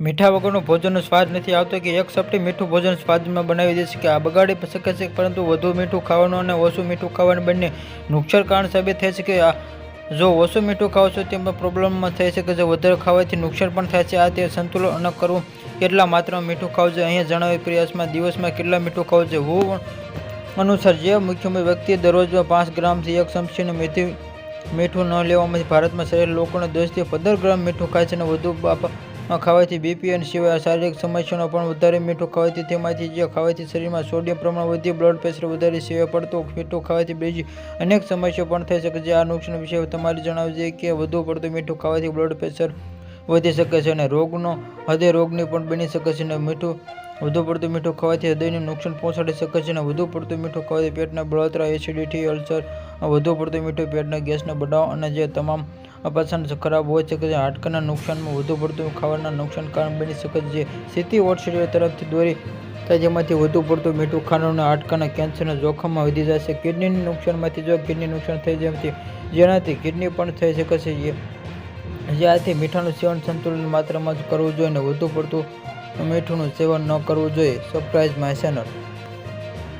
મીઠા વગરનું ભોજનનો સ્વાદ નથી આવતો કે એક સપટી મીઠું ભોજન સ્વાદમાં બનાવી દેશે કે આ બગાડી શકે છે, પરંતુ વધુ મીઠું ખાવાનું અને ઓછું મીઠું ખાવાનું બંને નુકસાન કારણ સાબિત થાય છે કે આ જો ઓછું મીઠું ખાવ છો તેમાં પ્રોબ્લેમમાં થઈ શકે જો વધારે ખાવાથી નુકસાન પણ થાય છે. આ તે સંતુલન કરવું. કેટલા માત્રામાં મીઠું ખાવું છે? અહીંયા જણાવેલ પ્રયાસમાં દિવસમાં કેટલા મીઠું ખાવું છે? હું અનુસાર જે મુખ્ય વ્યક્તિએ દરરોજ પાંચ ગ્રામથી એક ચમચીનું મેથી મીઠું ન લેવામાંથી ભારતમાં શરીર લોકોને દસથી પંદર ગ્રામ મીઠું ખાય છે અને વધુ બાપ ખાવાથી બીપી અને સિવાય શારીરિક સમસ્યાનો પણ વધારે મીઠું ખાવાથી તેમાંથી જે ખાવાથી શરીરમાં સોડિયમ પ્રમાણ વધી બ્લડ પ્રેશર વધારે, સિવાય પડતું મીઠું ખાવાથી બીજી અનેક સમસ્યાઓ પણ થઈ શકે છે. આ નુકસાન વિશે તમારે જણાવજે કે વધુ પડતું મીઠું ખાવાથી બ્લડ પ્રેશર વધી શકે છે અને રોગનો, હૃદય રોગની પણ બની શકે છે અને મીઠું, વધુ પડતું મીઠું ખાવાથી હૃદયને નુકસાન પહોંચાડી શકે છે અને વધુ પડતું મીઠું ખાવાથી પેટના બળતરા એસિડિટી અલ્સર વધુ પડતું મીઠું પેટના ગેસનો બઢાવ અને જે તમામ અપાચન ખરાબ હોય છે કે હાડકાના નુકસાનમાં વધુ પડતું ખાવાના નુકસાન કારણ બની શકે છે. સીધી ઓટશરીર તરફથી દોરી જેમાંથી વધુ પડતું મીઠું ખાવાનું હાડકાના કેન્સરના જોખમમાં વધી જશે. કિડનીની નુકસાનમાંથી જો કિડની નુકસાન થઈ જેમથી, જેનાથી કિડની પણ થઈ શકે છે. જ્યાંથી મીઠાનું સેવન સંતુલન માત્રામાં જ કરવું જોઈએ અને વધુ પડતું મીઠુંનું સેવન ન કરવું જોઈએ. Surprise my channel